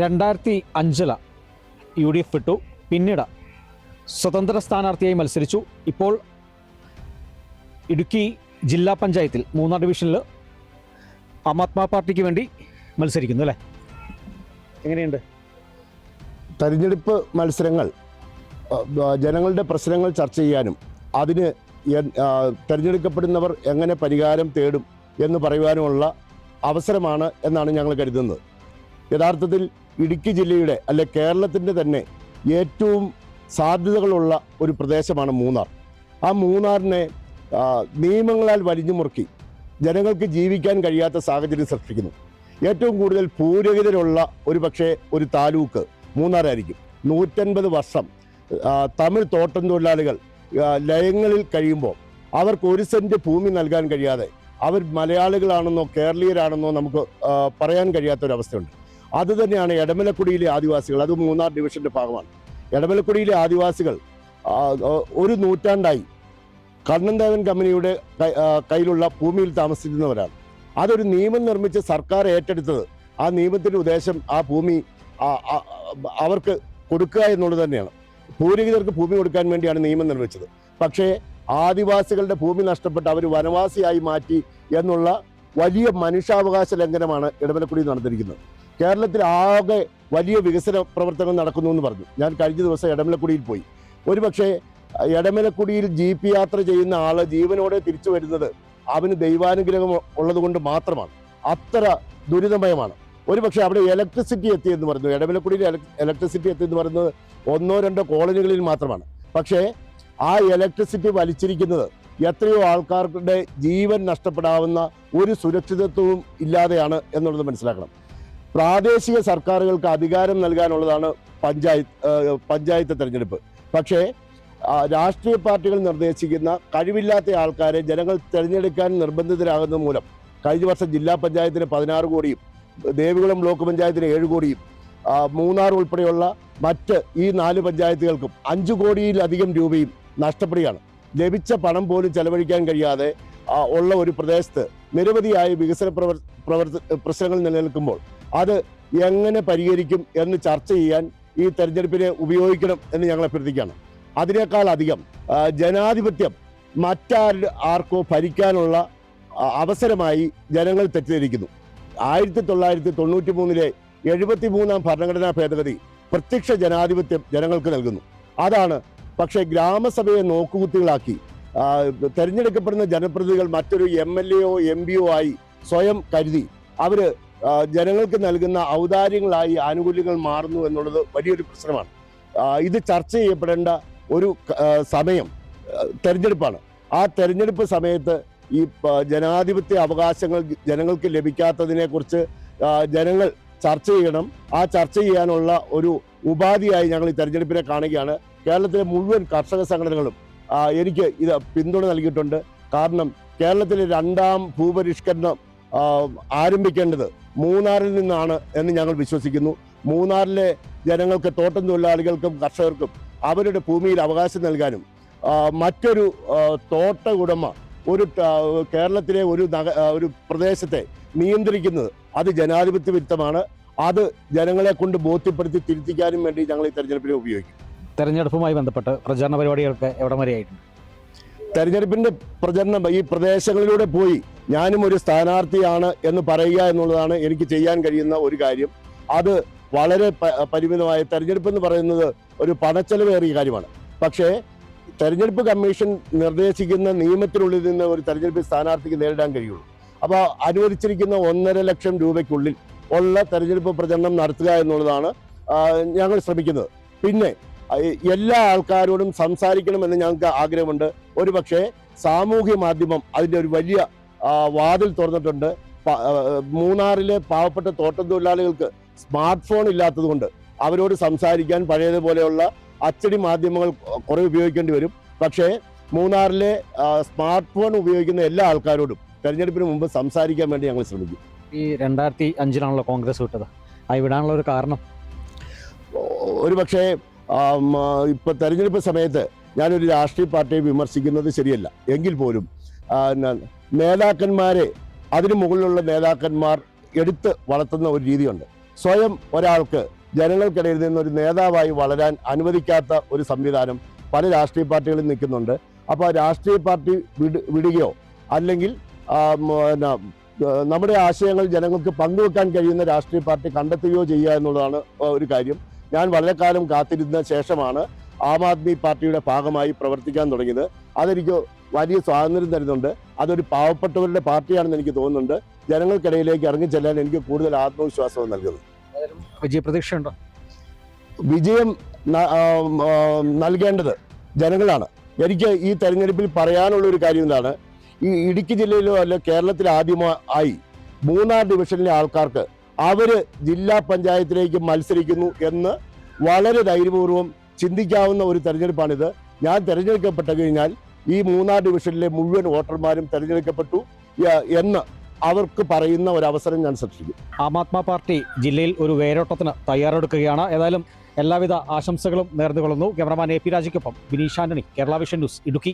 രണ്ടായിരത്തി അഞ്ചില U D F വിട്ടു പിന്നീട് സ്വതന്ത്ര സ്ഥാനാർത്ഥിയായി മത്സരിച്ചു. ഇപ്പോൾ ഇടുക്കി ജില്ലാ പഞ്ചായത്തിൽ മൂന്നാം ഡിവിഷനിൽ ആം ആദ്മി പാർട്ടിക്ക് വേണ്ടി മത്സരിക്കുന്നു അല്ലേ? എങ്ങനെയുണ്ട്? തെരഞ്ഞെടുപ്പ് മത്സരങ്ങൾ ജനങ്ങളുടെ പ്രശ്നങ്ങൾ ചർച്ച ചെയ്യാനും അതിന് തെരഞ്ഞെടുക്കപ്പെടുന്നവർ എങ്ങനെ പരിഹാരം തേടും എന്ന് പറയുവാനുമുള്ള അവസരമാണ് എന്നാണ് ഞങ്ങൾ കരുതുന്നത്. യഥാർത്ഥത്തിൽ ഇടുക്കി ജില്ലയുടെ അല്ലെ കേരളത്തിന്റെ തന്നെ ഏറ്റവും സാധ്യതകളുള്ള ഒരു പ്രദേശമാണ് മൂന്നാർ. ആ മൂന്നാറിനെ നിയമങ്ങളാൽ വലിഞ്ഞു മുറുക്കി ജനങ്ങൾക്ക് ജീവിക്കാൻ കഴിയാത്ത സാഹചര്യം സൃഷ്ടിക്കുന്നു. ഏറ്റവും കൂടുതൽ പൂരഹിതരുള്ള ഒരു പക്ഷേ ഒരു താലൂക്ക് മൂന്നാറായിരിക്കും. നൂറ്റൻപത് വർഷം തമിഴ് തോട്ടം തൊഴിലാളികൾ ലയങ്ങളിൽ കഴിയുമ്പോൾ അവർക്ക് ഒരു സെന്റ് ഭൂമി നൽകാൻ കഴിയാതെ അവർ മലയാളികളാണെന്നോ കേരളീയരാണെന്നോ നമുക്ക് പറയാൻ കഴിയാത്ത ഒരു കഴിയാത്തൊരവസ്ഥയുണ്ട്. അത് തന്നെയാണ് എടമലക്കുടിയിലെ ആദിവാസികൾ. അത് മൂന്നാർ ഡിവിഷന്റെ ഭാഗമാണ്. എടമലക്കുടിയിലെ ആദിവാസികൾ ഒരു നൂറ്റാണ്ടായി കണ്ണൻദേവൻ കമ്പനിയുടെ കയ്യിലുള്ള ഭൂമിയിൽ താമസിക്കുന്നവരാണ്. അതൊരു നിയമം നിർമ്മിച്ച് സർക്കാർ ഏറ്റെടുത്തത്. ആ നിയമത്തിന്റെ ഉദ്ദേശം ആ ഭൂമി അവർക്ക് കൊടുക്കുക എന്നുള്ളത് തന്നെയാണ്. പൂരഹിതർക്ക് ഭൂമി കൊടുക്കാൻ വേണ്ടിയാണ് നിയമം നിർമ്മിച്ചത്. പക്ഷേ ആദിവാസികളുടെ ഭൂമി നഷ്ടപ്പെട്ട് അവർ വനവാസിയായി മാറ്റി എന്നുള്ള വലിയ മനുഷ്യാവകാശ ലംഘനമാണ് ഇടമലക്കുടി നടന്നിരിക്കുന്നത്. കേരളത്തിൽ ആകെ വലിയ വികസന പ്രവർത്തനം നടക്കുന്നു എന്ന് പറഞ്ഞു. ഞാൻ കഴിഞ്ഞ ദിവസം ഇടമലക്കുടിയിൽ പോയി. ഒരുപക്ഷെ ഇടമലക്കുടിയിൽ ജീപ്പ് യാത്ര ചെയ്യുന്ന ആൾ ജീവനോടെ തിരിച്ചു വരുന്നത് അവന് ദൈവാനുഗ്രഹം ഉള്ളതുകൊണ്ട് മാത്രമാണ്. അത്ര ദുരിതമയമാണ്. ഒരുപക്ഷെ അവിടെ ഇലക്ട്രിസിറ്റി എത്തിയെന്ന് പറയുന്നു ഇടമലക്കുടിയിൽ ഇലക്ട്രിസിറ്റി എത്തിയെന്ന് പറയുന്നത് ഒന്നോ രണ്ടോ കോളനികളിൽ മാത്രമാണ്. പക്ഷേ ആ ഇലക്ട്രിസിറ്റി വലിച്ചിരിക്കുന്നത് എത്രയോ ആൾക്കാരുടെ ജീവൻ നഷ്ടപ്പെടാവുന്ന ഒരു സുരക്ഷിതത്വവും ഇല്ലാതെയാണ് എന്നുള്ളത് മനസ്സിലാക്കണം. പ്രാദേശിക സർക്കാരുകൾക്ക് അധികാരം നൽകാനുള്ളതാണ് പഞ്ചായത്ത് പഞ്ചായത്ത് തെരഞ്ഞെടുപ്പ്. പക്ഷേ രാഷ്ട്രീയ പാർട്ടികൾ നിർദ്ദേശിക്കുന്ന കഴിവില്ലാത്ത ആൾക്കാരെ ജനങ്ങൾ തിരഞ്ഞെടുക്കാൻ നിർബന്ധിതരാകുന്നത് മൂലം കഴിഞ്ഞ വർഷം ജില്ലാ പഞ്ചായത്തിന് പതിനാറ് കോടിയും ദേവികുളം ബ്ലോക്ക് പഞ്ചായത്തിന് ഏഴ് കോടിയും മൂന്നാർ ഉൾപ്പെടെയുള്ള മറ്റ് ഈ നാല് പഞ്ചായത്തുകൾക്കും അഞ്ചു കോടിയിലധികം രൂപയും നഷ്ടപ്പെടുകയാണ്. ലഭിച്ച പണം പോലും ചെലവഴിക്കാൻ കഴിയാതെ ഉള്ള ഒരു പ്രദേശത്ത് നിരവധിയായ വികസന പ്രവർ പ്രശ്നങ്ങൾ നിലനിൽക്കുമ്പോൾ അത് എങ്ങനെ പരിഹരിക്കും എന്ന് ചർച്ച ചെയ്യാൻ ഈ തെരഞ്ഞെടുപ്പിനെ ഉപയോഗിക്കണം എന്ന് ഞങ്ങൾ അഭ്യർത്ഥിക്കുകയാണ്. അതിനേക്കാൾ അധികം ജനാധിപത്യം മറ്റാരും ആർക്കോ ഭരിക്കാനുള്ള അവസരമായി ജനങ്ങൾ തെറ്റിദ്ധരിക്കുന്നു. ആയിരത്തി തൊള്ളായിരത്തി തൊണ്ണൂറ്റി മൂന്നിലെ എഴുപത്തി മൂന്നാം ഭരണഘടനാ ഭേദഗതി പ്രത്യക്ഷ ജനാധിപത്യം ജനങ്ങൾക്ക് നൽകുന്നു. അതാണ് പക്ഷേ ഗ്രാമസഭയെ നോക്കുകുത്തികളാക്കി തെരഞ്ഞെടുക്കപ്പെടുന്ന ജനപ്രതിനിധികൾ മറ്റൊരു എം എൽ എയോ എം പിയോ ആയി സ്വയം കരുതി. അവർ ആ, ജനങ്ങൾക്ക് നൽകുന്ന ഔദാര്യങ്ങളായി ആനുകൂല്യങ്ങൾ മാറുന്നു എന്നുള്ളത് വലിയൊരു പ്രശ്നമാണ്. ഇത് ചർച്ച ചെയ്യപ്പെടേണ്ട ഒരു സമയം തെരഞ്ഞെടുപ്പാണ്. ആ തെരഞ്ഞെടുപ്പ് സമയത്ത് ഈ ജനാധിപത്യ അവകാശങ്ങൾ ജനങ്ങൾക്ക് ലഭിക്കാത്തതിനെ കുറിച്ച് ജനങ്ങൾ ചർച്ച ചെയ്യണം. ആ ചർച്ച ചെയ്യാനുള്ള ഒരു ഉപാധിയായി ഞങ്ങൾ ഈ തെരഞ്ഞെടുപ്പിനെ കാണുകയാണ്. കേരളത്തിലെ മുഴുവൻ കർഷക സംഘടനകളും എനിക്ക് ഇത് പിന്തുണ നൽകിയിട്ടുണ്ട്. കാരണം കേരളത്തിലെ രണ്ടാം ഭൂപരിഷ്കരണം ആരംഭിക്കേണ്ടത് മൂന്നാറിൽ നിന്നാണ് എന്ന് ഞങ്ങൾ വിശ്വസിക്കുന്നു. മൂന്നാറിലെ ജനങ്ങൾക്ക് തോട്ടം തൊഴിലാളികൾക്കും കർഷകർക്കും അവരുടെ ഭൂമിയിൽ അവകാശം നൽകാനും മറ്റൊരു തോട്ട ഉടമ ഒരു കേരളത്തിലെ ഒരു നഗ ഒരു പ്രദേശത്തെ നിയന്ത്രിക്കുന്നത് അത് ജനാധിപത്യ വിരുദ്ധമാണ്. അത് ജനങ്ങളെ കൊണ്ട് ബോധ്യപ്പെടുത്തി തിരുത്തിക്കാനും വേണ്ടി ഞങ്ങൾ ഈ തെരഞ്ഞെടുപ്പിനെ ഉപയോഗിക്കും. തെരഞ്ഞെടുപ്പുമായി ബന്ധപ്പെട്ട് പ്രചാരണ പരിപാടികൾക്ക് എവിടം വരെയായിട്ടുണ്ട് തെരഞ്ഞെടുപ്പിന്റെ പ്രചരണം ഈ പ്രദേശങ്ങളിലൂടെ പോയി ഞാനും ഒരു സ്ഥാനാർത്ഥിയാണ് എന്ന് പറയുക എന്നുള്ളതാണ് എനിക്ക് ചെയ്യാൻ കഴിയുന്ന ഒരു കാര്യം. അത് വളരെ പരിമിതമായ തെരഞ്ഞെടുപ്പ് എന്ന് പറയുന്നത് ഒരു പണച്ചെലവേറിയ കാര്യമാണ്. പക്ഷേ തെരഞ്ഞെടുപ്പ് കമ്മീഷൻ നിർദ്ദേശിക്കുന്ന നിയമത്തിനുള്ളിൽ നിന്ന് ഒരു തെരഞ്ഞെടുപ്പ് സ്ഥാനാർത്ഥിക്ക് നേരിടാൻ കഴിയുള്ളൂ. അപ്പോൾ അനുവദിച്ചിരിക്കുന്ന ഒന്നര ലക്ഷം രൂപയ്ക്കുള്ളിൽ ഉള്ള തെരഞ്ഞെടുപ്പ് പ്രചരണം നടത്തുക എന്നുള്ളതാണ് ഞങ്ങൾ ശ്രമിക്കുന്നത്. പിന്നെ എല്ലാ ആൾക്കാരോടും സംസാരിക്കണമെന്ന് ഞങ്ങൾക്ക് ആഗ്രഹമുണ്ട്. ഒരു പക്ഷേ സാമൂഹ്യ മാധ്യമം അതിന്റെ ഒരു വലിയ വാതിൽ തുറന്നിട്ടുണ്ട്. മൂന്നാറിലെ പാവപ്പെട്ട തോട്ടം തൊഴിലാളികൾക്ക് സ്മാർട്ട് ഫോൺ ഇല്ലാത്തതുകൊണ്ട് അവരോട് സംസാരിക്കാൻ പഴയതുപോലെയുള്ള അച്ചടി മാധ്യമങ്ങൾ കുറെ ഉപയോഗിക്കേണ്ടി വരും. പക്ഷേ മൂന്നാറിലെ സ്മാർട്ട് ഫോൺ ഉപയോഗിക്കുന്ന എല്ലാ ആൾക്കാരോടും തെരഞ്ഞെടുപ്പിന് മുമ്പ് സംസാരിക്കാൻ വേണ്ടി ഞങ്ങൾ ശ്രമിക്കും. ഈ രണ്ടായിരത്തി അഞ്ചിലാണല്ലോ കോൺഗ്രസ് വിട്ടത്. ആ വിടാനുള്ള ഒരു കാരണം? ഒരു പക്ഷേ ഇപ്പൊ തെരഞ്ഞെടുപ്പ് സമയത്ത് ഞാനൊരു രാഷ്ട്രീയ പാർട്ടിയെ വിമർശിക്കുന്നത് ശരിയല്ല. എങ്കിൽ പോലും നേതാക്കന്മാരെ അതിനു മുകളിലുള്ള നേതാക്കന്മാർ എടുത്ത് വളർത്തുന്ന ഒരു രീതിയുണ്ട്. സ്വയം ഒരാൾക്ക് ജനങ്ങൾക്കിടയിൽ നിന്ന് ഒരു നേതാവായി വളരാൻ അനുവദിക്കാത്ത ഒരു സംവിധാനം പല രാഷ്ട്രീയ പാർട്ടികളിൽ നിൽക്കുന്നുണ്ട്. അപ്പോൾ രാഷ്ട്രീയ പാർട്ടി വിട് വിടുകയോ അല്ലെങ്കിൽ നമ്മുടെ ആശയങ്ങൾ ജനങ്ങൾക്ക് പങ്കുവെക്കാൻ കഴിയുന്ന രാഷ്ട്രീയ പാർട്ടി കണ്ടെത്തുകയോ ചെയ്യുക എന്നുള്ളതാണ് ഒരു കാര്യം. ഞാൻ വളരെ കാലം കാത്തിരുന്ന ശേഷമാണ് ആം ആദ്മി പാർട്ടിയുടെ ഭാഗമായി പ്രവർത്തിക്കാൻ തുടങ്ങിയത്. അതെനിക്ക് വലിയ സ്വാതന്ത്ര്യം തരുന്നുണ്ട്. അതൊരു പാവപ്പെട്ടവരുടെ പാർട്ടിയാണെന്ന് എനിക്ക് തോന്നുന്നുണ്ട്. ജനങ്ങൾക്കിടയിലേക്ക് ഇറങ്ങിച്ചെല്ലാൻ എനിക്ക് കൂടുതൽ ആത്മവിശ്വാസവും നൽകുന്നു. വിജയം ആ, നൽകേണ്ടത് ജനങ്ങളാണ്. എനിക്ക് ഈ തെരഞ്ഞെടുപ്പിൽ പറയാനുള്ള ഒരു കാര്യം എന്താണ്? ഈ ഇടുക്കി ജില്ലയിലോ അല്ല കേരളത്തിൽ ആയി മൂന്നാർ ഡിവിഷനിലെ ആൾക്കാർക്ക് അവർ ജില്ലാ പഞ്ചായത്തിലേക്ക് മത്സരിക്കുന്നു എന്ന് വളരെ ധൈര്യപൂർവം ചിന്തിക്കാവുന്ന ഒരു തെരഞ്ഞെടുപ്പാണിത്. ഞാൻ തിരഞ്ഞെടുക്കപ്പെട്ട കഴിഞ്ഞാൽ ഈ മൂന്നാർ ഡിവിഷനിലെ മുഴുവൻ വോട്ടർമാരും തെരഞ്ഞെടുക്കപ്പെട്ടു എന്ന് അവർക്ക് പറയുന്ന ഒരു അവസരം ഞാൻ സൃഷ്ടിക്കും. ആം ആദ്മി പാർട്ടി ജില്ലയിൽ ഒരു വേരോട്ടത്തിന് തയ്യാറെടുക്കുകയാണ്. ഏതായാലും എല്ലാവിധ ആശംസകളും നേർന്നുകൊള്ളുന്നു. ക്യാമറമാൻ എ പി രാജയ്ക്കൊപ്പം ബിനീഷ് ആന്റണി കേരള വിഷൻ ന്യൂസ് ഇടുക്കി.